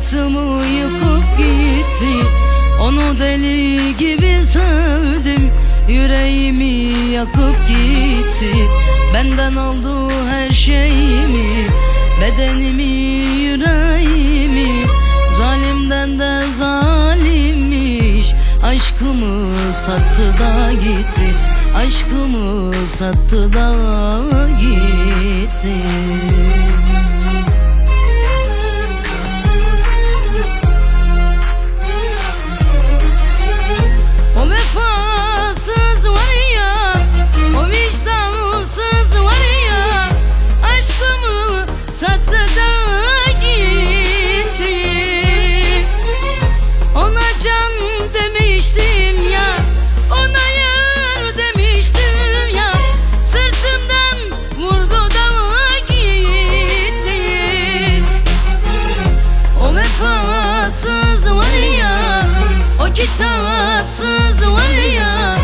Hayatımı yıkıp gitti. Onu deli gibi sevdim. Yüreğimi yakıp gitti. Benden aldı her şeyimi. Bedenimi, yüreğimi. Zalimden de zalimmiş. Aşkımı sattı da gitti. Aşkımı sattı da gitti kitapsız var ya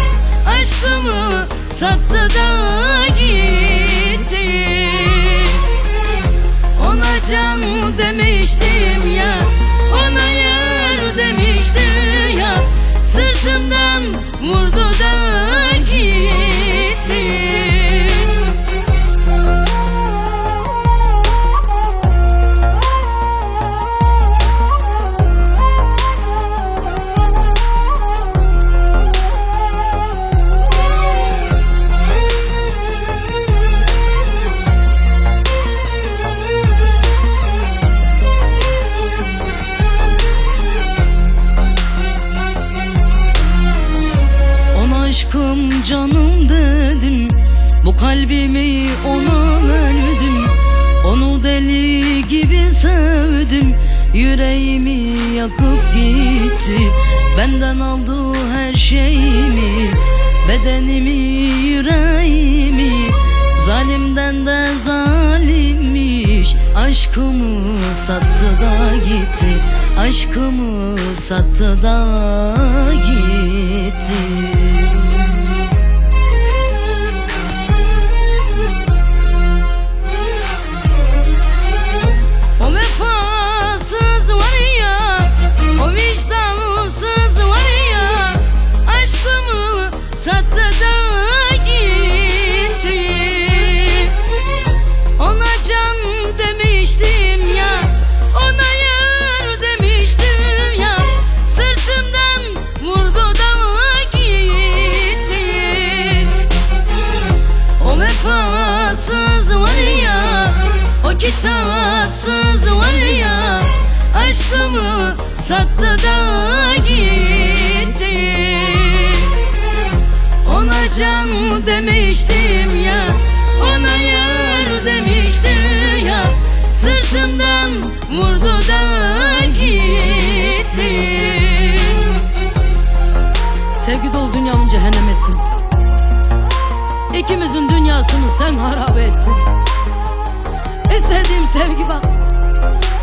Aşkımı sattı da gitti. Ona can demiştim kalbimi ona verdim Onu deli gibi sevdim. Yüreğimi yakıp gitti. Benden aldı her şeyimi Bedenimi, yüreğimi. Zalimden de zalimmiş. Aşkımı sattı da gitti. Aşkımı sattı da gitti kitapsız var ya Aşkımı sattı da gitti. Ona can demiştim ya Ona yer demiştim ya Sırtımdan vurdu da gitti. Sevgi dolu dünyamı cehennem ettin. İkimizin dünyasını sen harap ettin İstediğim sevgi bak.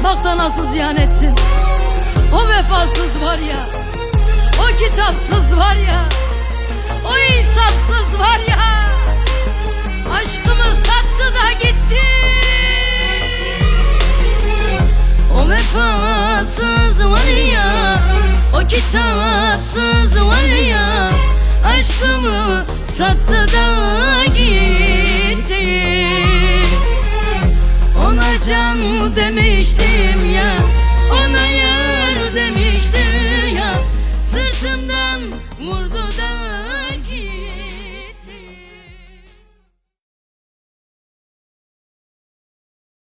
Bak da nasıl ziyan ettin. O vefasız var ya O kitapsız var ya O insafsız var ya. Aşkımı sattı da gitti. O vefasız var ya O kitapsız var ya. Aşkımı sattı da gitti demiştim ya. Ona yer demiştim ya. Sırtımdan vurdu